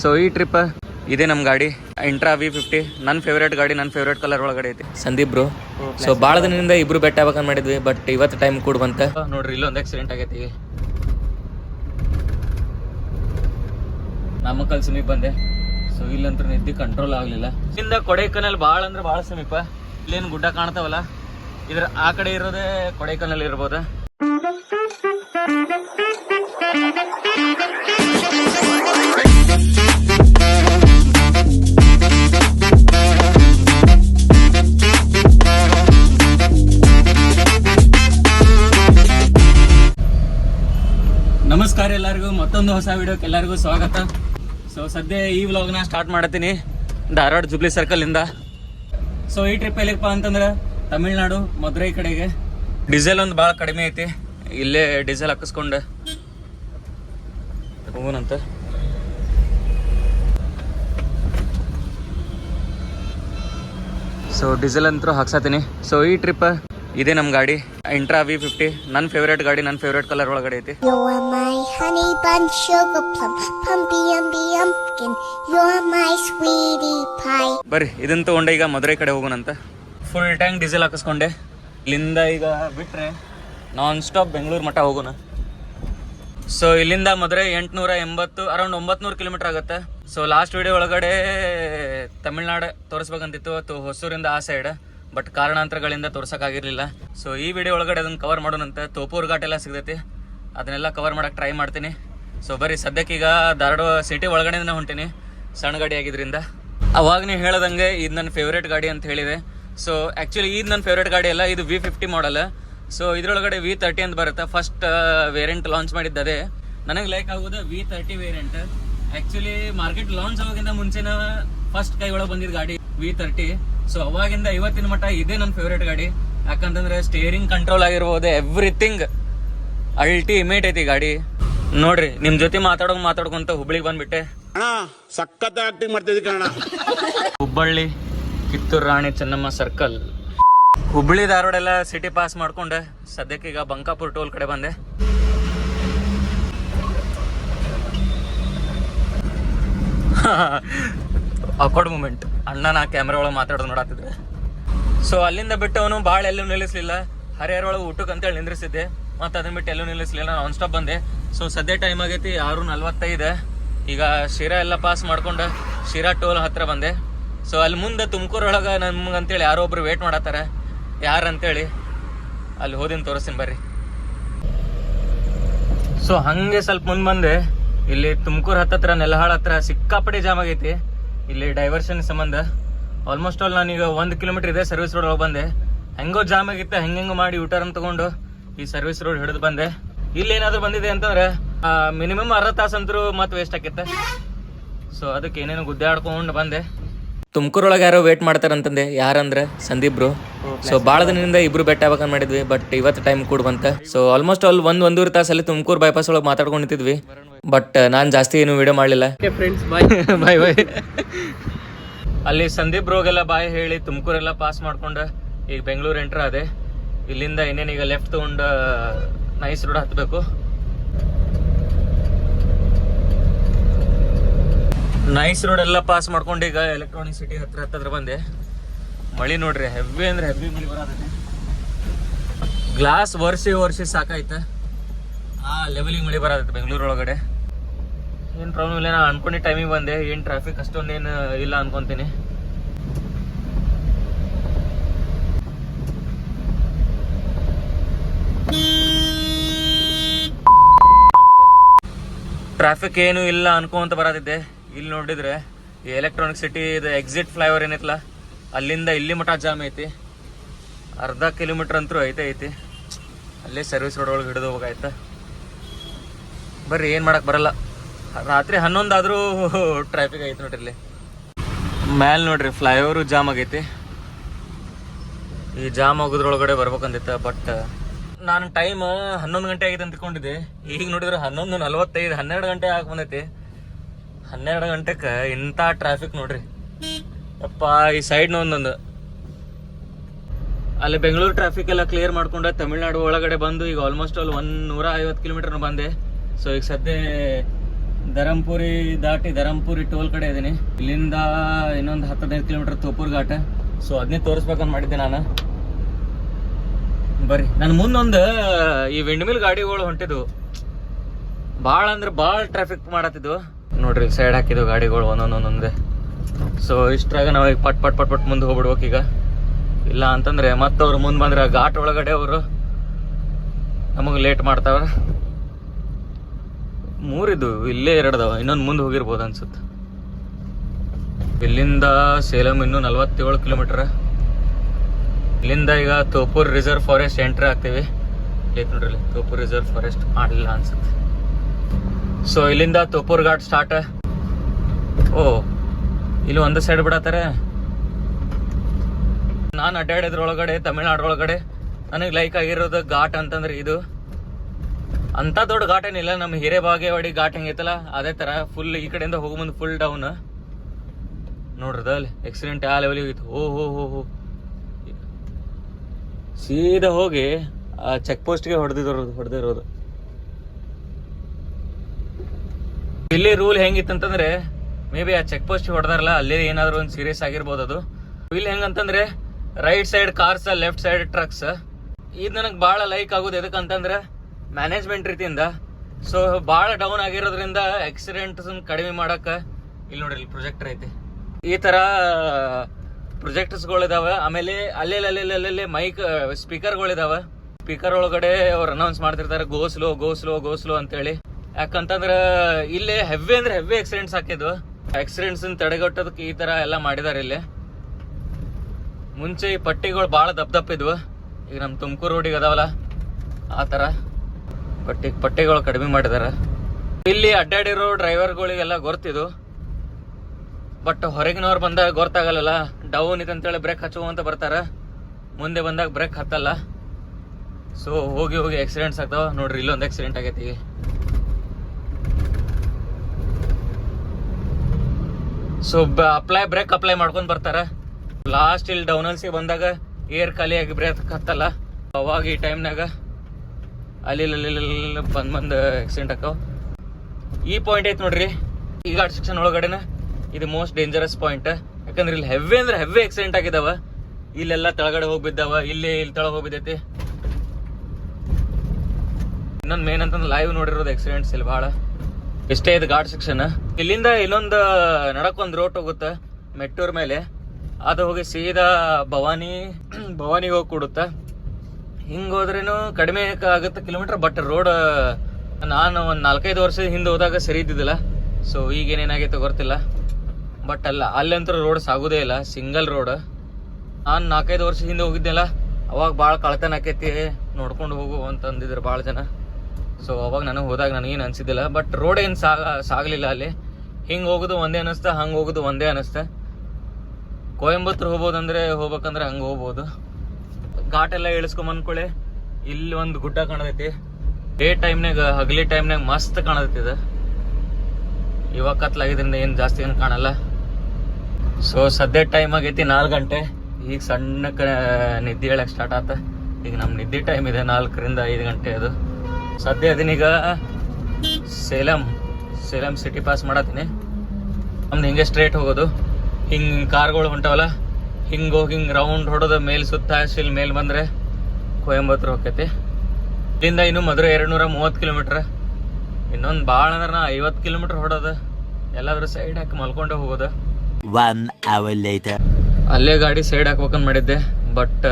So ಈ trip ಇದೆ ನಮ್ಮ ಗಾಡಿ. ಇಂಟ್ರಾ ವಿ ಫಿಫ್ಟಿ ನನ್ನ ಫೇವ್ರೇಟ್ ಗಾಡಿ ನನ್ನ ಫೇವ್ರೇಟ್ ಕಲರ್ ಒಳಗಡೆ ಐತಿ. ಸಂದೀಪ್ ಬ್ರೋ ಸೊ ಭಾಳ ದಿನದಿಂದ ಇಬ್ರು ಬೆಟ್ಟ ಆಗ್ಬೇಕಂತ ಮಾಡಿದ್ವಿ ಬಟ್ ಇವತ್ತು ಟೈಮ್ ಕೂಡ ಬಂತ. ನೋಡ್ರಿ ಇಲ್ಲೊಂದು ಆಕ್ಸಿಡೆಂಟ್ ಆಗೈತಿ. ನಾಮಕಲ್ ಸಮೀಪ ಬಂದೆ. ಸೊ ಇಲ್ಲಂತೂ ನಿದ್ದಿ ಕಂಟ್ರೋಲ್ ಆಗಲಿಲ್ಲ. ಇಲ್ಲಿಂದ ಕೊಡೈಕನಲ್ಲಿ ಭಾಳ ಅಂದ್ರೆ ಭಾಳ ಸಮೀಪ. ಇಲ್ಲೇನು ಗುಡ್ಡ ಕಾಣ್ತಾವಲ್ಲ? ಇದ್ರ ಆ ಕಡೆ ಇರೋದೇ ಕೊಡೈಕನಲ್ ಇರ್ಬೋದು. ಹೊಸ ವಿಡಿಯೋಕ್ಕೆ ಎಲ್ಲರಿಗೂ ಸ್ವಾಗತ. ಸೊ ಸದ್ಯ ಈ ವ್ಲಾಗ್ನ ಸ್ಟಾರ್ಟ್ ಮಾಡತ್ತೀನಿ ಧಾರವಾಡ ಜುಬ್ಲಿ ಸರ್ಕಲ್ ಇಂದ. ಸೊ ಈ ಟ್ರಿಪ್ ಎಲ್ಲಿಪ್ಪ ಅಂತಂದ್ರೆ ತಮಿಳ್ನಾಡು ಮಧುರೈ ಕಡೆಗೆ. ಡೀಸೆಲ್ ಒಂದು ಭಾಳ ಕಡಿಮೆ ಐತಿ. ಇಲ್ಲೇ ಡೀಸೆಲ್ ಹಾಕಿಸ್ಕೊಂಡು ಹೋಗೋಣಂತ. ಸೊ ಡೀಸೆಲ್ ಅಂತೂ ಹಾಕ್ಸತ್ತೀನಿ ಸೊ ಈ ಟ್ರಿಪ್ ಇದೇ ನಮ್ಮ ಗಾಡಿ. ಇಂಟ್ರಾ ವಿ ಫಿಫ್ಟಿ ನನ್ನ ಫೇವ್ರೇಟ್ ಗಾಡಿ ನನ್ನ ಫೇವ್ರೇಟ್ ಕಲರ್ ಒಳಗಡೆ ಐತಿ. Honey bun, sugar plum, pumpy. You're my sweetie pie. ಬರ್ರಿ ಇದನ್ನ ತಗೊಂಡೆ ಈಗ ಮದುರೈ ಕಡೆ ಹೋಗೋಣಂತ. ಫುಲ್ ಟ್ಯಾಂಕ್ ಡೀಸೆಲ್ ಹಾಕಿಸ್ಕೊಂಡೆ. ಇಲ್ಲಿಂದ ಈಗ ಬಿಟ್ರೆ ನಾನ್ ಸ್ಟಾಪ್ ಬೆಂಗಳೂರು ಮಠ ಹೋಗೋಣ. ಸೊ ಇಲ್ಲಿಂದ ಮದುರೈ ಎಂಟುನೂರ ಎಂಬತ್ತು ಅರೌಂಡ್ ಒಂಬತ್ನೂರು ಕಿಲೋಮೀಟರ್ ಆಗುತ್ತೆ. ಸೊ ಲಾಸ್ಟ್ ವಿಡಿಯೋ ಒಳಗಡೆ ತಮಿಳ್ನಾಡು ತೋರಿಸ್ಬೇಕಂತಿತ್ತು ಅಥವಾ ಹೊಸೂರಿಂದ ಆ ಸೈಡ್ ಬಟ್ ಕಾರಣಾಂತರಗಳಿಂದ ತೋರ್ಸೋಕ್ಕಾಗಿರಲಿಲ್ಲ. ಸೊ ಈ ವಿಡಿಯೋ ಒಳಗಡೆ ಅದನ್ನ ಕವರ್ ಮಾಡೋಣಂತೆ. ತೋಪೂರ್ ಘಾಟ್ ಎಲ್ಲ ಸಿಗ್ತೈತಿ. ಅದನ್ನೆಲ್ಲ ಕವರ್ ಮಾಡಕ್ಕೆ ಟ್ರೈ ಮಾಡ್ತೀನಿ. ಸೊ ಬರೀ ಸದ್ಯಕ್ಕೆ ಈಗ ಧಾರವಾಡ ಸಿಟಿ ಒಳಗಡೆನೇ ಹೊಂಟೀನಿ, ಸಣ್ಣ ಗಾಡಿ ಆಗಿದ್ರಿಂದ. ಅವಾಗ ನೀವು ಹೇಳದಂಗೆ ಇದು ನನ್ನ ಫೇವ್ರೇಟ್ ಗಾಡಿ ಅಂತ ಹೇಳಿದೆ. ಸೊ ಆ್ಯಕ್ಚುಲಿ ಇದು ನನ್ನ ಫೇವ್ರೇಟ್ ಗಾಡಿ ಅಲ್ಲ, ಇದು ವಿ ಫಿಫ್ಟಿ ಮಾಡಲ್ ಸೊ ಇದ್ರೊಳಗಡೆ ವಿ ತರ್ಟಿ ಅಂತ ಬರುತ್ತೆ. ಫಸ್ಟ್ ವೇರಿಯಂಟ್ ಲಾಂಚ್ ಮಾಡಿದ್ದದೆ. ನನಗೆ ಲೈಕ್ ಆಗೋದು V thirty variant actually market launch ಆಗೋಕ್ಕಿಂತ ಮುಂಚೆನ ಫಸ್ಟ್ ಕೈ ಒಳಗೆ ಬಂದಿದ್ದು ಗಾಡಿ ವಿ ತರ್ಟಿ ಸೊ ಅವಾಗಿಂದ ಇವತ್ತಿನ ಮಟ್ಟ ಇದೇ ನನ್ನ ಫೇವ್ರೇಟ್ ಗಾಡಿ. ಯಾಕಂತಂದ್ರೆ ಸ್ಟೇರಿಂಗ್ ಕಂಟ್ರೋಲ್ ಆಗಿರ್ಬೋದು ಎವ್ರಿಥಿಂಗ್ ಅಲ್ಟಿಮೇಟ್ ಐತಿ ಗಾಡಿ. ನೋಡ್ರಿ ನಿಮ್ ಜೊತೆ ಮಾತಾಡೋ ಮಾತಾಡ್ಕೊಂತ ಹುಬ್ಳಿಗೆ ಬಂದ್ಬಿಟ್ಟೆ. ಸಖತ್ ಆಕ್ಟಿಂಗ್ ಮಾಡ್ತಿದ್ದಿ ಕಣ ಹುಬ್ಬಳ್ಳಿ ಕಿತ್ತೂರು ರಾಣಿ ಚೆನ್ನಮ್ಮ ಸರ್ಕಲ್ ಹುಬ್ಬಳ್ಳಿ ಧಾರವಾಡ ಎಲ್ಲ ಸಿಟಿ ಪಾಸ್ ಮಾಡ್ಕೊಂಡೆ. ಸದ್ಯಕ್ಕೆ ಈಗ ಬಂಕಾಪುರ್ ಟೋಲ್ ಕಡೆ ಬಂದೆ. ಅಕೋರ್ಡ್ ಮೂಮೆಂಟ್ ಅಣ್ಣ ನಾ ಕ್ಯಾಮ್ರಾ ಒಳಗೆ ಮಾತಾಡೋದು ನೋಡತ್ತಿದ್ರೆ ಸೊ ಅಲ್ಲಿಂದ ಬಿಟ್ಟು ಅವನು ಭಾಳ ಎಲ್ಲೂ ನಿಲ್ಲಿಸ್ಲಿಲ್ಲ. ಹರಿಹರ ಒಳಗೆ ಊಟಕ್ಕೆ ಅಂತೇಳಿ ನಿಂದ್ರಿಸಿದ್ದೆ. ಮತ್ತು ಅದನ್ನ ಬಿಟ್ಟು ಎಲ್ಲೂ ನಿಲ್ಲಿಸ್ಲಿಲ್ಲ, ನಾನ್ ಸ್ಟಾಪ್ ಬಂದೆ. ಸೊ ಸದ್ಯ ಟೈಮ್ ಆಗೈತಿ ಆರು ನಲ್ವತ್ತೈದು. ಈಗ ಶಿರಾ ಎಲ್ಲ ಪಾಸ್ ಮಾಡ್ಕೊಂಡು ಶಿರಾ ಟೋಲ್ ಹತ್ರ ಬಂದೆ. ಸೊ ಅಲ್ಲಿ ಮುಂದೆ ತುಮಕೂರೊಳಗೆ ನಮ್ಗೆ ಅಂತೇಳಿ ಯಾರೋ ಒಬ್ರು ವೇಟ್ ಮಾಡತ್ತಾರ. ಯಾರು ಅಂತೇಳಿ ಅಲ್ಲಿ ಹೋದಿನ, ತೋರಿಸ್ತೀನಿ ಬರ್ರಿ. ಸೊ ಹಂಗೆ ಸ್ವಲ್ಪ ಮುಂದೆ ಬಂದೆ. ಇಲ್ಲಿ ತುಮಕೂರು ಹತ್ತತ್ರ, ನೆಲಹಾಳ ಹತ್ರ ಸಿಕ್ಕಾಪಟ್ಟೆ ಜಾಮ್ ಆಗೈತಿ. ಇಲ್ಲಿ ಡೈವರ್ಷನ್ ಸಂಬಂಧ. ಆಲ್ಮೋಸ್ಟ್ ಆಲ್ ನಾನೀಗ ಒಂದು ಕಿಲೋಮೀಟರ್ ಇದೆ ಸರ್ವಿಸ್ ರೋಡ್ ಬಂದೆ. ಹೆಂಗೋ ಜಾಮ್ ಆಗಿತ್ತು ಹೆಂಗೆಂಗೋ ಮಾಡಿ ಯೂಟರ್ನ್ ತಗೊಂಡು. ಈ ಸರ್ವಿಸ್ ರೋಡ್ ಹಿಡಿದು ಬಂದೆ. ಇಲ್ಲಿ ಏನಾದ್ರು ಬಂದಿದೆ ಅಂತಂದ್ರೆ ಮಿನಿಮಮ್ ಅರ್ಧ ತಾಸು ಅಂತರೂ ಮತ್ತೆ ವೇಸ್ಟ್ ಆಕೈತೆ. ಸೊ ಅದಕ್ಕೆ ಏನೇನು ಗುದ್ದಾಡ್ಕೊಂಡು ಬಂದೆ. ತುಮಕೂರೊಳಗೆ ಯಾರೋ ವೇಟ್ ಮಾಡ್ತಾರಂತಂದೆ ಯಾರಂದ್ರೆ? ಸಂದೀಪ್ ಬ್ರೋ ಸೊ ಬಾಳ ದಿನದಿಂದ ಇಬ್ರು ಬೆಟ್ಟ ಆಗ್ಬೇಕಂತ ಮಾಡಿದ್ವಿ ಬಟ್ ಇವತ್ತು ಟೈಮ್ ಕೂಡ ಬಂತ. ಸೊ ಆಲ್ಮೋಸ್ಟ್ ಆಲ್ ಒಂದ್ ಒಂದೂವರೆ ತಾಸಲ್ಲಿ ತುಮಕೂರು ಬೈಪಾಸ್ ಒಳಗೆ ಮಾತಾಡ್ಕೊಂಡು ನಿಂತಿದ್ವಿ. ಬಟ್ ನಾನು ಜಾಸ್ತಿ ಏನು ವಿಡಿಯೋ ಮಾಡಲಿಲ್ಲ. ಫ್ರೆಂಡ್ಸ್ ಬಾಯ್ ಬಾಯ್ ಬಾಯ್ ಅಲ್ಲಿ ಸಂದೀಪ್ ಬ್ರೋಗೆಲ್ಲ ಬಾಯ್ ಹೇಳಿ ತುಮಕೂರೆಲ್ಲ ಪಾಸ್ ಮಾಡ್ಕೊಂಡು ಈಗ ಬೆಂಗಳೂರು ಎಂಟ್ರ್ ಆದೆ. ಇಲ್ಲಿಂದ ಇನ್ನೇನು ಈಗ ಲೆಫ್ಟ್ ತಗೊಂಡು ನೈಸ್ ರೋಡ್ ಹತ್ತಬೇಕು ನೈಸ್ ರೋಡ್ ಎಲ್ಲ ಪಾಸ್ ಮಾಡ್ಕೊಂಡು ಈಗ ಎಲೆಕ್ಟ್ರಾನಿಕ್ ಸಿಟಿ ಹತ್ರ ಹತ್ತದ್ರ ಬಂದೆ. ಮಳಿ ನೋಡ್ರಿ ಹೆವಿ ಅಂದ್ರೆ ಹೆವಿ ಮಳಿ ಬರತೈತಿ. ಗ್ಲಾಸ್ ವರ್ಷಿ ವರ್ಷಿ ಸಾಕಾಯ್ತ. ಆ ಲೆವೆಲಿಗೆ ಮಳಿ ಬರೋದೈತೆ ಬೆಂಗಳೂರು ಒಳಗಡೆ ಏನು ಪ್ರಾಬ್ಲಮ್ ಇಲ್ಲ, ನಾನು ಅನ್ಕೊಂಡಿದ್ದ ಟೈಮಿಗೆ ಬಂದೆ. ಏನು ಟ್ರಾಫಿಕ್ ಅಷ್ಟೊಂದೇನು ಇಲ್ಲ ಅನ್ಕೊಂತೀನಿ. ಟ್ರಾಫಿಕ್ ಏನು ಇಲ್ಲ ಅನ್ಕೊಂತ ಬರತಿದ್ದೆ ಇಲ್ಲಿ ನೋಡಿದ್ರೆ ಈ ಎಲೆಕ್ಟ್ರಾನಿಕ್ ಸಿಟಿ ಇದು ಎಕ್ಸಿಟ್ ಫ್ಲೈಓವರ್ ಏನೈತಲ್ಲ ಅಲ್ಲಿಂದ ಇಲ್ಲಿ ಮಠ ಜಾಮ್ ಐತಿ. ಅರ್ಧ ಕಿಲೋಮೀಟರ್ ಅಂತೂ ಐತೆ ಐತಿ. ಅಲ್ಲೇ ಸರ್ವಿಸ್ ರೋಡ್ ಒಳಗೆ ಹಿಡಿದು ಹೋಗಾಯ್ತ ಬರ್ರಿ, ಏನು ಮಾಡಕ್ ಬರಲ್ಲ. ರಾತ್ರಿ ಹನ್ನೊಂದು ಆದರೂ ಟ್ರಾಫಿಕ್ ಐತೆ ನೋಡ್ರಿ ಇಲ್ಲಿ. ಮ್ಯಾಲ್ ನೋಡ್ರಿ ಫ್ಲೈಓವರು ಜಾಮ್ ಆಗೈತಿ. ಈ ಜಾಮ್ ಆಗೋದ್ರೊಳಗಡೆ ಬರ್ಬೇಕಂದಿತ್ತ ಬಟ್ ನಾನು ಟೈಮ್ ಹನ್ನೊಂದು ಗಂಟೆ ಆಗಿದೆ ಅಂತ ತಿಳ್ಕೊಂಡಿದ್ದೆ. ಈಗ ನೋಡಿದ್ರೆ ಹನ್ನೊಂದು ನಲವತ್ತೈದು, ಹನ್ನೆರಡು ಗಂಟೆ ಆಗಿ ಬಂದೈತಿ ಹನ್ನೆರಡು ಗಂಟೆಗೆ ಇಂಥ ಟ್ರಾಫಿಕ್ ನೋಡ್ರಿ. ಅಪ್ಪ ಈ ಸೈಡ್ನ ಒಂದೊಂದು. ಅಲ್ಲಿ ಬೆಂಗಳೂರು ಟ್ರಾಫಿಕ್ ಎಲ್ಲ ಕ್ಲಿಯರ್ ಮಾಡ್ಕೊಂಡು, ತಮಿಳ್ನಾಡು ಒಳಗಡೆ ಬಂದು ಈಗ ಆಲ್ಮೋಸ್ಟ್ ಅಲ್ಲಿ ಒಂದು ನೂರ ಐವತ್ತು ಕಿಲೋಮೀಟರ್ ಬಂದೆ. ಸೊ ಈಗ ಸದ್ಯ ಧರಂಪುರಿ ದಾಟಿ ಧರಂಪುರಿ ಟೋಲ್ ಕಡೆ ಇದ್ದೀನಿ. ಇಲ್ಲಿಂದ ಇನ್ನೊಂದು ಹತ್ತದೈದು ಕಿಲೋಮೀಟರ್ ತೋಪುರ್ ಘಾಟ ಸೊ ಅದನ್ನೇ ತೋರಿಸ್ಬೇಕಂತ ಮಾಡಿದ್ದೆ ನಾನು. ಬರ್ರಿ. ನನ್ನ ಮುಂದೊಂದು ಈ ವಿಂಡ್ಮಿಲ್ ಗಾಡಿಗಳು ಹೊಂಟಿದ್ವು. ಭಾಳ ಅಂದ್ರೆ ಭಾಳ ಟ್ರಾಫಿಕ್ ಮಾಡತ್ತಿದ್ವು. ನೋಡ್ರಿ ಸೈಡ್ ಹಾಕಿದ್ವು ಗಾಡಿಗಳು ಒಂದೊಂದೊಂದೊಂದೇ. ಸೊ ಇಷ್ಟ್ರಾಗ ನಾವು ಈಗ ಪಟ್ ಪಟ್ ಪಟ್ ಪಟ್ ಮುಂದೆ ಹೋಗ್ಬಿಡ್ಬೇಕು ಈಗ. ಇಲ್ಲ ಅಂತಂದ್ರೆ ಮತ್ತವ್ರು ಮುಂದೆ ಬಂದ್ರೆ ಘಾಟ್ ಒಳಗಡೆ ಅವರು ನಮಗೆ ಲೇಟ್ ಮಾಡ್ತಾವ ಮೂರಿದ್ದು ಇಲ್ಲೇ ಎರಡದವ, ಇನ್ನೊಂದು ಮುಂದೆ ಹೋಗಿರ್ಬೋದು ಅನ್ಸುತ್ತೆ. ಇಲ್ಲಿಂದ ಸೇಲಂ ಇನ್ನೂ ನಲ್ವತ್ತೇಳು ಕಿಲೋಮೀಟರ್ ಇಲ್ಲಿಂದ ಈಗ ತೋಪುರ್ ರಿಸರ್ವ್ ಫಾರೆಸ್ಟ್ ಎಂಟ್ರಿ ಆಗ್ತೀವಿ. ಲೇಕ್ ನೋಡ್ರಿ ತೋಪುರ್ ರಿಸರ್ವ್ ಫಾರೆಸ್ಟ್ ಮಾಡಲಿಲ್ಲ ಅನ್ಸುತ್ತೆ. ಸೊ ಇಲ್ಲಿಂದ ತೋಪೂರ್ ಘಾಟ್ ಸ್ಟಾರ್ಟ್ ಓ, ಇಲ್ಲಿ ಒಂದು ಸೈಡ್ ಬಿಡತ್ತಾರೆ. ನಾನು ಅಡ್ಡಾಡಿದ್ರೊಳಗಡೆ ತಮಿಳ್ನಾಡೊಳಗಡೆ ನನಗೆ ಲೈಕ್ ಆಗಿರೋದು ಘಾಟ್ ಅಂತಂದ್ರೆ ಇದು. ಅಂತ ದೊಡ್ಡ ಘಾಟ್ ಏನಿಲ್ಲ ನಮ್ಮ ಹಿರೇಬಾಗೇವಾಡಿ ಘಾಟ್ ಹೆಂಗೈತಲ್ಲ ಅದೇ ತರ ಫುಲ್ ಈ ಕಡೆಯಿಂದ ಹೋಗೋ ಮುಂದೆ ಫುಲ್ ಡೌನ್ ನೋಡ್ರದ ಅಲ್ಲಿ ಎಕ್ಸಿಡೆಂಟ್ ಆ ಲೆವೆಲಿಗೆ ಹೋಗಿತ್ತು ಓ, ಹೋ ಹೋ ಹೋ. ಸೀದಾ ಹೋಗಿ ಆ ಚೆಕ್ ಪೋಸ್ಟ್ಗೆ ಹೊಡೆದಿರೋದು ಹೊಡೆದಿರೋದು. ಇಲ್ಲಿ ರೂಲ್ ಹೆಂಗಿತ್ತಂತಂದ್ರೆ ಮೇ ಬಿ ಆ ಚೆಕ್ ಪೋಸ್ಟ್ ಹೊಡೆದಾರಲ್ಲ, ಅಲ್ಲೇ ಏನಾದರೂ ಒಂದು ಸೀರಿಯಸ್ ಆಗಿರ್ಬೋದು ಅದು. ಇಲ್ಲಿ ಹೆಂಗಂತಂದ್ರೆ right side cars left side trucks ಇದು ನನಗೆ ಭಾಳ ಲೈಕ್ ಆಗೋದು ಎದಕ್ಕಂತಂದ್ರೆ ಮ್ಯಾನೇಜ್ಮೆಂಟ್ ರೀತಿಯಿಂದ. ಸೊ ಭಾಳ ಡೌನ್ ಆಗಿರೋದ್ರಿಂದ ಆಕ್ಸಿಡೆಂಟ್ಸ್ ಕಡಿಮೆ ಮಾಡಕ್ಕೆ, ಇಲ್ಲಿ ನೋಡ್ರಿ, ಇಲ್ಲಿ ಪ್ರೊಜೆಕ್ಟರ್ ಐತಿ. ಈ ತರ ಪ್ರೊಜೆಕ್ಟರ್ಸ್ಗಳಿದಾವೆ. ಆಮೇಲೆ ಅಲ್ಲೆಲ್ಲ ಅಲ್ಲೇ ಮೈಕ್ ಸ್ಪೀಕರ್ಗಳಿದಾವೆ ಸ್ಪೀಕರ್ ಒಳಗಡೆ ಅವ್ರು ಅನೌನ್ಸ್ ಮಾಡ್ತಿರ್ತಾರೆ go slow go slow go slow ಅಂತೇಳಿ. ಯಾಕಂತಂದ್ರೆ ಇಲ್ಲಿ ಹೆವಿ ಅಂದ್ರೆ ಹೆವಿ ಆಕ್ಸಿಡೆಂಟ್ಸ್ ಹಾಕಿದ್ವು. ಆಕ್ಸಿಡೆಂಟ್ಸ್ ತಡೆಗಟ್ಟೋದಕ್ಕೆ ಈ ತರ ಎಲ್ಲ ಮಾಡಿದಾರೆ ಇಲ್ಲಿ. ಮುಂಚೆ ಈ ಪಟ್ಟಿಗಳು ಭಾಳ ದಪ್ಪ ದಪ್ಪ ಇದ್ವು. ಈಗ ನಮ್ಮ ತುಮಕೂರು ರೋಡಿಗೆ ಅದಾವಲ್ಲ, ಆ ಥರ ಪಟ್ಟಿ, ಪಟ್ಟಿಗಳು ಕಡಿಮೆ ಮಾಡಿದಾರ. ಇಲ್ಲಿ ಅಡ್ಡಾಡಿರೋ ಡ್ರೈವರ್ಗಳಿಗೆಲ್ಲ ಗೊತ್ತಿದು ಬಟ್ ಹೊರಗಿನವ್ರು ಬಂದಾಗ ಗೊತ್ತಾಗಲ್ಲ ಡೌನ್ ಇದೆ ಅಂತೇಳಿ ಬ್ರೇಕ್ ಹಚ್ಚುವಂತ ಬರ್ತಾರ. ಮುಂದೆ ಬಂದಾಗ ಬ್ರೇಕ್ ಹತ್ತಲ್ಲ. ಸೊ ಹೋಗಿ ಹೋಗಿ ಆಕ್ಸಿಡೆಂಟ್ಸ್ ಆಗ್ತಾವ. ನೋಡ್ರಿ, ಇಲ್ಲೊಂದು ಆಕ್ಸಿಡೆಂಟ್ ಆಗೈತಿ. ಸೊ ಅಪ್ಲೈ ಬ್ರೇಕ್ ಅಪ್ಲೈ ಮಾಡ್ಕೊಂಡು ಬರ್ತಾರ. ಲಾಸ್ಟ್ ಇಲ್ಲಿ ಡೌನಲ್ಸಿಗೆ ಬಂದಾಗ ಏರ್ ಖಾಲಿಯಾಗಿ ಬ್ರೇಕ್ ಹತ್ತಲ್ಲ. ಅವಾಗ ಈ ಟೈಮ್ನಾಗ ಅಲ್ಲಿ ಬಂದ್ ಬಂದ್ ಆಕ್ಸಿಡೆಂಟ್ ಆಕಾವ ಈ ಪಾಯಿಂಟ್ ಐತೆ ನೋಡ್ರಿ. ಈಗ ಸೆಕ್ಷನ್ ಒಳಗಡೆನ. ಇದು ಮೋಸ್ಟ್ ಡೇಂಜರಸ್ ಪಾಯಿಂಟ್ ಯಾಕಂದ್ರೆ ಇಲ್ಲಿ ಹೆವ್ವೆ ಅಂದ್ರೆ ಹೆವ್ವೆ ಆಕ್ಸಿಡೆಂಟ್ ಆಗಿದಾವ. ಇಲ್ಲೆಲ್ಲ ತಳಗಡೆ ಹೋಗಿ ಬಿದ್ದಾವ, ಇಲ್ಲಿ ಇಲ್ಲಿ ತಳ ಹೋಗ್ಬಿದ್ದೈತಿ. ಇನ್ನೊಂದು ಮೇನ್ ಅಂತಂದ್ರೆ ಲೈವ್ ನೋಡಿರೋದು ಆಕ್ಸಿಡೆಂಟ್ಸ್ ಇಲ್ಲಿ ಬಹಳ ಇಷ್ಟೇ ಇದು ಘಾಟ್ ಸೆಕ್ಷನ್ ಇಲ್ಲಿಂದ ಇನ್ನೊಂದು ನಡಕ್ ರೋಡ್ ಹೋಗುತ್ತೆ, ಮೆಟ್ಟೂರ್ ಮೇಲೆ. ಅದು ಹೋಗಿ ಸೀದಾ ಭವಾನಿ, ಭವಾನಿಗೆ ಹೋಗಿ ಕೊಡುತ್ತೆ. ಹೋದ್ರೇನು ಕಡಿಮೆ ಆಗುತ್ತೆ ಕಿಲೋಮೀಟರ್ ಬಟ್ ರೋಡ್ ನಾನು ಒಂದು ನಾಲ್ಕೈದು ವರ್ಷದ ಹಿಂದೆ ಹೋದಾಗ ಸರಿ ಇದ್ದಿದ್ದಿಲ್ಲ. ಸೊ ಈಗ ಏನೇನಾಗೈತೆ ಗೊತ್ತಿಲ್ಲ. ಬಟ್ ಅಲ್ಲ, ಅಲ್ಲಂತೂ ರೋಡ್ ಸಾಗೋದೇ ಇಲ್ಲ ಸಿಂಗಲ್ ರೋಡ್ ನಾನು ನಾಲ್ಕೈದು ವರ್ಷ ಹಿಂದೆ ಹೋಗಿದ್ದೆಲ್ಲ ಅವಾಗ ಭಾಳ ಕಳ್ತನ ಆಕೈತಿ, ನೋಡ್ಕೊಂಡು ಹೋಗು ಅಂತಂದಿದ್ರು ಭಾಳ ಜನ. ಸೊ ಅವಾಗ ನನಗೆ ಹೋದಾಗ ನನಗೇನು ಅನ್ಸಿದ್ದಿಲ್ಲ ಬಟ್ ರೋಡ್ ಏನು ಸಾಗ, ಸಾಗಲಿಲ್ಲ ಅಲ್ಲಿ. ಹಿಂಗೆ ಹೋಗೋದು ಒಂದೇ ಅನಿಸ್ತಾ, ಹಂಗೆ ಹೋಗೋದು ಒಂದೇ ಅನಿಸ್ತಾ. ಕೊಯಂಬತ್ತೂರು ಹೋಗ್ಬೋದಂದ್ರೆ ಹೋಗ್ಬೇಕಂದ್ರೆ ಹಂಗೆ ಹೋಗ್ಬೋದು. ಘಾಟೆಲ್ಲ ಎಲ್ಲ ಇಳಿಸ್ಕೊಂಡ್ ಬಂದ್ಕೊಳ್ಳಿ ಇಲ್ಲಿ ಒಂದು ಗುಡ್ಡ ಕಾಣತೈತಿ. ಡೇ ಟೈಮ್ನಾಗ ಹಗಲಿ ಟೈಮ್ನಾಗ ಮಸ್ತ್ ಕಾಣತೈತಿ ಇದು. ಇವಾಗ ಕತ್ಲಾಗಿದ್ರಿಂದ ಏನು ಜಾಸ್ತಿ ಏನು ಕಾಣಲ್ಲ. ಸೊ ಸದ್ಯ ಟೈಮ್ ಆಗೈತಿ ನಾಲ್ಕು ಗಂಟೆ. ಈಗ ಸಣ್ಣಕ್ಕೆ ನಿದ್ದೆ ಹೇಳಕ್ಕೆ ಸ್ಟಾರ್ಟ್ ಆತ. ಈಗ ನಮ್ಮ ನಿದ್ದೆ ಟೈಮ್ ಇದೆ ನಾಲ್ಕರಿಂದ ಐದು ಗಂಟೆ ಅದು. ಸದ್ಯ ಅದನ್ನೀಗ ಸೇಲಂ ಸೇಲಂ ಸಿಟಿ ಪಾಸ್ ಮಾಡತ್ತೀನಿ. ನಮ್ದು ಹಿಂಗೆ ಸ್ಟ್ರೇಟ್ ಹೋಗೋದು. ಹಿಂಗೆ ಕಾರ್ಗಳು ಹೊಂಟವಲ್ಲ, ಹಿಂಗೆ ಹೋಗಿ ಹಿಂಗೆ ರೌಂಡ್ ಹೊಡೋದು ಮೇಲೆ ಸುತ್ತ ಹಾಸಿ ಮೇಲೆ ಬಂದರೆ ಬಂದ್ರೆ ಕೊಯಂಬತ್ತೂರು ಹೋಗ್ತೈತಿ. ಇಲ್ಲಿಂದ ಇನ್ನು ಮಧುರೆ ಎರಡು ನೂರ ಮೂವತ್ತು ಕಿಲೋಮೀಟ್ರ್ ಇನ್ನೊಂದು ಭಾಳ ಅಂದ್ರೆ ನಾ ಐವತ್ತು ಕಿಲೋಮೀಟ್ರ್ ಹೊಡೋದು. ಎಲ್ಲಾದರೂ ಸೈಡ್ ಹಾಕಿ ಮಲ್ಕೊಂಡೆ ಹೋಗೋದು. One hour later. ಅಲ್ಲೇ ಗಾಡಿ ಸೈಡ್ ಹಾಕ್ಬೇಕಂತ ಮಾಡಿದ್ದೆ ಬಟ್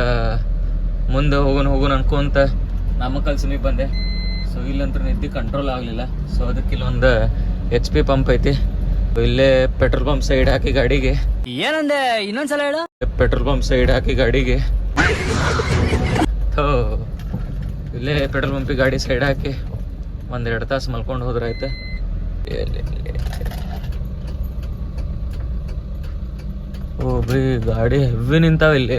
ಮುಂದೆ ಹೋಗೋಣ ಹೋಗೋಣ ಅನ್ಕೊಂತ ನಾಮಕಲ್ ಸಮೀಪ ಬಂದೆ. ಸೊ ಇಲ್ಲಂತೂ ನಿದ್ದೆ ಕಂಟ್ರೋಲ್ ಆಗಲಿಲ್ಲ. ಸೊ ಅದಕ್ಕೆ ಇಲ್ಲೊಂದು ಎಚ್ ಪಿ ಪಂಪ್ ಐತಿ. ಇಲ್ಲೇ ಪೆಟ್ರೋಲ್ ಪಂಪ್ ಸೈಡ್ ಹಾಕಿ ಗಾಡಿಗೆ. ಏನಂದೆ? ಇನ್ನೊಂದ್ಸಲ ಹೇಳು. ಪೆಟ್ರೋಲ್ ಪಂಪ್ ಸೈಡ್ ಹಾಕಿ ಗಾಡಿಗೆ. ಇಲ್ಲೇ ಪೆಟ್ರೋಲ್ ಪಂಪಿಗೆ ಗಾಡಿ ಸೈಡ್ ಹಾಕಿ ಒಂದೆರಡು ತಾಸು ಮಲ್ಕೊಂಡು ಹೋದ್ರಾಯ್ತು ಎಲ್ಲಿ ಓ, ಬರೀ ಗಾಡಿ ಹೆವಿ ನಿಂತಾವ ಇಲ್ಲಿ.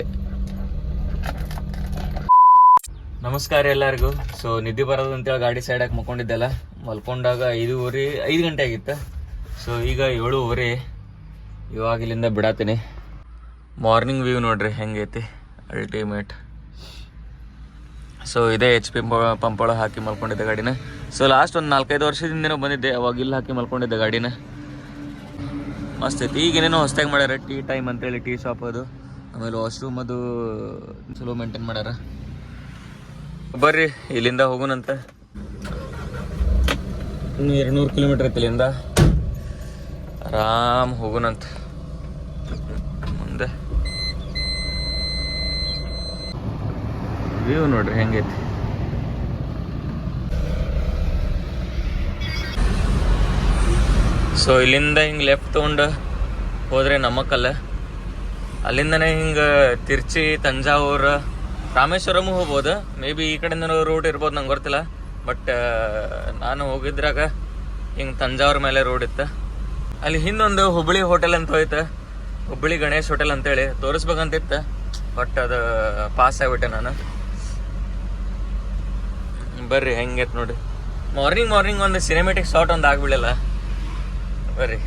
ನಮಸ್ಕಾರ ಎಲ್ಲರಿಗೂ. ಸೊ ನಿದ್ದೆ ಬರೋದು ಅಂತೇಳಿ ಗಾಡಿ ಸೈಡ್ ಹಾಕಿ ಮಲ್ಕೊಂಡಿದ್ದೆಲ್ಲ ಮಲ್ಕೊಂಡಾಗ ಐದೂವರೆ, ಐದು ಗಂಟೆ ಆಗಿತ್ತು. ಸೊ ಈಗ ಏಳುವರೆ. ಇವಾಗ ಇಲ್ಲಿಂದ ಬಿಡತ್ತೀನಿ ಮಾರ್ನಿಂಗ್ ವ್ಯೂ ನೋಡ್ರಿ, ಹೆಂಗೈತಿ? ಅಲ್ಟಿಮೇಟ್ ಸೊ ಇದೇ ಎಚ್ ಪಿ, ಪಂಪ್ ಹಾಕಿ ಮಲ್ಕೊಂಡಿದ್ದೆ ಗಾಡಿನ. ಸೊ ಲಾಸ್ಟ್ ಒಂದು ನಾಲ್ಕೈದು ವರ್ಷದಿಂದ ಬಂದಿದ್ದೆ, ಅವಾಗ ಇಲ್ಲಿ ಹಾಕಿ ಮಲ್ಕೊಂಡಿದ್ದೆ ಗಾಡಿನ. ಮಸ್ತ್ ಐತಿ. ಈಗ ಏನೇನೋ ಹೊಸ್ದಾಗಿ ಮಾಡ್ಯಾರ? ಟೀ ಟೈಮ್ ಅಂತೇಳಿ ಟೀ ಶಾಪ್ ಅದು. ಆಮೇಲೆ ವಾಶ್ರೂಮ್ ಅದು ಚಲೋ ಮೇಂಟೈನ್ ಮಾಡ್ಯಾರ. ಬರ್ರಿ, ಇಲ್ಲಿಂದ ಹೋಗೋಣಂತ ಇನ್ನು ಎರಡ್ನೂರು ಕಿಲೋಮೀಟ್ರ್ ಐತಿ ಇಲ್ಲಿಂದ. ಆರಾಮ್ ಹೋಗೋಣಂತ ಮುಂದೆ. ವ್ಯೂ ನೋಡ್ರಿ, ಹೆಂಗೈತಿ? ಸೊ ಇಲ್ಲಿಂದ ಹಿಂಗೆ ಲೆಫ್ಟ್ ತೊಗೊಂಡು ಹೋದರೆ ನಮ್ಮಕ್ಕಲ್ಲ ಅಲ್ಲಿಂದನೇ ಹಿಂಗೆ ತಿರ್ಚಿ ತಂಜಾವೂರು ರಾಮೇಶ್ವರಮು ಹೋಗ್ಬೋದು. ಮೇ ಬಿ ಈ ಕಡೆಯಿಂದ ರೋಡ್ ಇರ್ಬೋದು, ನಂಗೆ ಗೊತ್ತಿಲ್ಲ. ಬಟ್ ನಾನು ಹೋಗಿದ್ರಾಗ ಹಿಂಗೆ ತಂಜಾವೂರ್ ಮೇಲೆ ರೋಡ್ ಇತ್ತು. ಅಲ್ಲಿ ಹಿಂದೊಂದು ಹುಬ್ಬಳ್ಳಿ ಹೋಟೆಲ್ ಅಂತ ಹೋಯ್ತು. ಹುಬ್ಬಳ್ಳಿ ಗಣೇಶ್ ಹೋಟೆಲ್ ಅಂತೇಳಿ. ತೋರಿಸ್ಬೇಕಂತಿತ್ತು ಬಟ್ ಅದು ಪಾಸ್ ಆಗ್ಬಿಟ್ಟೆ ನಾನು. ಬರ್ರಿ, ಹೆಂಗೈತೆ ನೋಡಿ. ಮಾರ್ನಿಂಗ್ ಮಾರ್ನಿಂಗ್ ಒಂದು ಸಿನಿಮೆಟಿಕ್ ಶಾಟ್ ಒಂದು ಆಗ್ಬಿಡಲ್ಲ ಬರ್ರಿ.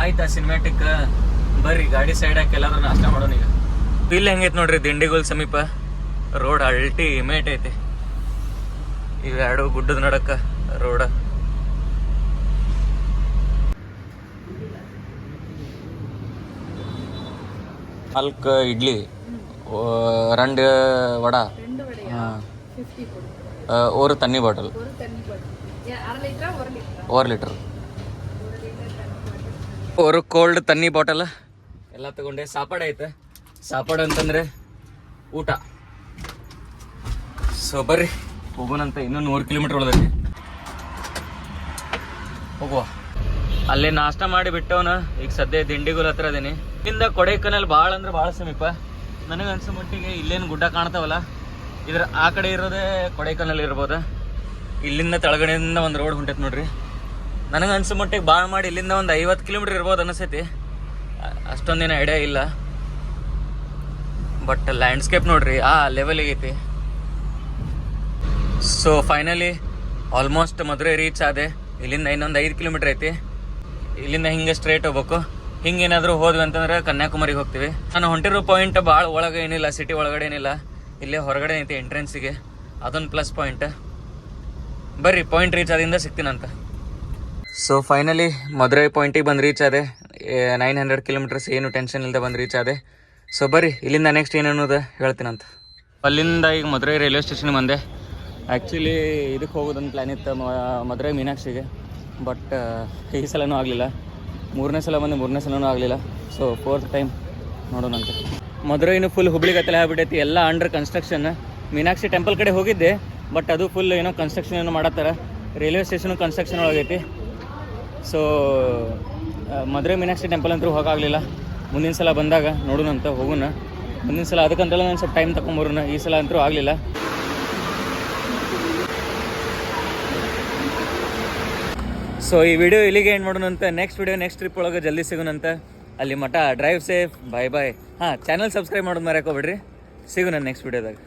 ಆಯ್ತಾ ಸಿನಿಮ್ಯಾಟಿಕ್ ಬರ್ರಿ ಗಾಡಿ ಸೈಡ್ ಹಾಕಿ ಎಲ್ಲಾದ್ರೂ ನಾಷ್ಟ ಮಾಡೋಣ ಇಲ್ಲಿ ಹೆಂಗೈತೆ ನೋಡ್ರಿ ದಿಂಡಿಗೋಲ್ ಸಮೀಪ ರೋಡ್ ಅಲ್ಟಿಮೇಟ್ ಐತಿ ಇವೆರಡು ಗುಡ್ಡದ ನಡಕ ರೋಡ್ ನಾಲ್ಕು ಇಡ್ಲಿ ಓ- ರಂಡ್ ವಡ ಹಾಂ ஒரு தண்ணி பாட்டில் ஒரு ಲೀಟರ್ ஒரு ಕೋಲ್ಡ್ ತನ್ನಿ ಬಾಟಲ್ ಎಲ್ಲ ತಗೊಂಡೆ ಸಾಪಾಡು ಐತೆ ಸಾಪಾಡು ಅಂತಂದ್ರೆ ಊಟ. ಸೊ ಬರ್ರಿ. ಹೋಗೋಣಂತ ಇನ್ನೂ ನೂರು ಕಿಲೋಮೀಟರ್ ಒಳಗೆ ಹೋಗುವ. ಅಲ್ಲಿ ನಾಷ್ಟ ಮಾಡಿ ಬಿಟ್ಟವನ ಈಗ ಸದ್ಯ ದಿಂಡಿಗುಲ್ ಹತ್ರ ಅದೇನಿ ಇಲ್ಲಿಂದ ಕೊಡೈಕನಲ್ಲಿ ಭಾಳ ಅಂದ್ರೆ ಭಾಳ ಸಮೀಪ. ನನಗೆ ಅನ್ಸೋ ಮಟ್ಟಿಗೆ ಇಲ್ಲೇನು ಗುಡ್ಡ ಕಾಣ್ತಾವಲ್ಲ? ಇದ್ರ ಆ ಕಡೆ ಇರೋದೇ ಕೊಡೈಕನಲ್ಲಿ ಇರ್ಬೋದು. ಇಲ್ಲಿಂದ ತಳಗಡೆಯಿಂದ ಒಂದು ರೋಡ್ ಹೊಂಟೈತೆ ನೋಡ್ರಿ. ನನಗೆ ಅನ್ಸೋ ಮಟ್ಟಿಗೆ ಭಾಳ ಮಾಡಿ ಇಲ್ಲಿಂದ ಒಂದು ಐವತ್ತು ಕಿಲೋಮೀಟ್ರ್ ಇರ್ಬೋದು ಅನಿಸೈತಿ. ಅಷ್ಟೊಂದೇನ ಅಷ್ಟೊಂದೇನು ಐಡಿಯಾ ಇಲ್ಲ. ಬಟ್ ಲ್ಯಾಂಡ್ಸ್ಕೇಪ್ ನೋಡ್ರಿ, ಆ ಲೆವೆಲಿಗೆ ಐತಿ ಸೊ ಫೈನಲಿ ಆಲ್ಮೋಸ್ಟ್ ಮದುವೆ ರೀಚ್ ಆದೆ. ಇಲ್ಲಿಂದ ಇನ್ನೊಂದು ಐದು ಕಿಲೋಮೀಟ್ರ್ ಐತಿ. ಇಲ್ಲಿಂದ ಹಿಂಗೆ ಸ್ಟ್ರೇಟ್ ಹೋಗ್ಬೇಕು. ಹಿಂಗೆ ಏನಾದರೂ ಹೋದ್ವಿ ಅಂತಂದ್ರೆ ಕನ್ಯಾಕುಮಾರಿಗೆ ಹೋಗ್ತೀವಿ. ನಾನು ಹೊಂಟಿರೋ ಪಾಯಿಂಟ್ ಭಾಳ ಒಳಗೆ ಏನಿಲ್ಲ ಸಿಟಿ ಒಳಗಡೆ ಏನಿಲ್ಲ. ಇಲ್ಲೇ ಹೊರಗಡೆ ಐತಿ ಎಂಟ್ರೆನ್ಸಿಗೆ ಅದೊಂದು ಪ್ಲಸ್ ಪಾಯಿಂಟ್ ಬರ್ರಿ ಪಾಯಿಂಟ್ ರೀಚ್ ಆದಿಂದ ಸಿಗ್ತೀನಂತ ಸೊ ಫೈನಲಿ ಮದುರೈ ಪಾಯಿಂಟಿಗೆ ಬಂದು ರೀಚ್ ಆದೆ. ನೈನ್ ಹಂಡ್ರೆಡ್ ಕಿಲೋಮೀಟರ್ಸ್ ಏನು ಟೆನ್ಷನ್ ಇಲ್ಲದೆ ಬಂದು ರೀಚ್ ಆದೆ. ಸೊ ಬರ್ರಿ, ಇಲ್ಲಿಂದ ನೆಕ್ಸ್ಟ್ ಏನನ್ನೋದು ಹೇಳ್ತೀನಂತ. ಅಲ್ಲಿಂದ ಈಗ ಮದುರೈ ರೈಲ್ವೆ ಸ್ಟೇಷನ್ ಬಂದೆ. ಆ್ಯಕ್ಚುಲಿ ಇದಕ್ಕೆ ಹೋಗೋದೊಂದು ಪ್ಲ್ಯಾನ್ ಇತ್ತು ಮದುರೈ ಮೀನಾಕ್ಷಿಗೆ. ಬಟ್ ಈ ಸಲನೂ ಆಗಲಿಲ್ಲ. ಮೂರನೇ ಸಲ ಬಂದು, ಮೂರನೇ ಸಲನೂ ಆಗಲಿಲ್ಲ. ಸೊ ಫೋರ್ತ್ ಟೈಮ್ ನೋಡೋಣಂತ ಮದುರೈನು ಫುಲ್ ಹುಬ್ಳಿ ಗತ್ತಲೆ ಆಗ್ಬಿಟ್ಟೈತಿ, ಎಲ್ಲ ಅಂಡರ್ ಕನ್ಸ್ಟ್ರಕ್ಷನ್ ಮೀನಾಕ್ಷಿ ಟೆಂಪಲ್ ಕಡೆ ಹೋಗಿದ್ದೆ ಬಟ್ ಅದು ಫುಲ್ ಏನೋ ಕನ್ಸ್ಟ್ರಕ್ಷನ್ ಏನೋ ಮಾಡತ್ತಾರ. ರೈಲ್ವೆ ಸ್ಟೇಷನು ಕನ್ಸ್ಟ್ರಕ್ಷನ್ ಒಳಗೈತಿ. ಸೊ ಮದುರೈ ಮೀನಾಕ್ಷಿ ಟೆಂಪಲ್ ಅಂತೂ ಹೋಗಾಗಲಿಲ್ಲ ಮುಂದಿನ ಸಲ ಬಂದಾಗ ನೋಡೋಣಂತ ಹೋಗೋಣ. ಮುಂದಿನ ಸಲ ಅದಕ್ಕಂತೆಲ್ಲ ನಾನು ಸ್ವಲ್ಪ ಟೈಮ್ ತಗೊಂಬರೋಣ ಈ ಸಲ ಅಂತೂ ಆಗಲಿಲ್ಲ. ಸೊ ಈ ವಿಡಿಯೋ ಇಲ್ಲಿಗೆ ಎಂಡ್ ಮಾಡೋಣಂತ ನೆಕ್ಸ್ಟ್ ವಿಡಿಯೋ ನೆಕ್ಸ್ಟ್ ಟ್ರಿಪ್ ಒಳಗೆ ಜಲ್ದಿ ಸಿಗೋಣಂತ ಅಲ್ಲಿ ಮಠ. ಡ್ರೈವ್ ಸೇಫ್ ಬಾಯ್ ಬಾಯ್ ಹಾಂ ಚಾನಲ್ ಸಬ್ಸ್ಕ್ರೈಬ್ ಮಾಡೋದು ಮರ್ಯಾಕೋಬೇಡ್ರಿ ಸಿಗೋಣ ನೆಕ್ಸ್ಟ್ ವಿಡಿಯೋದಾಗ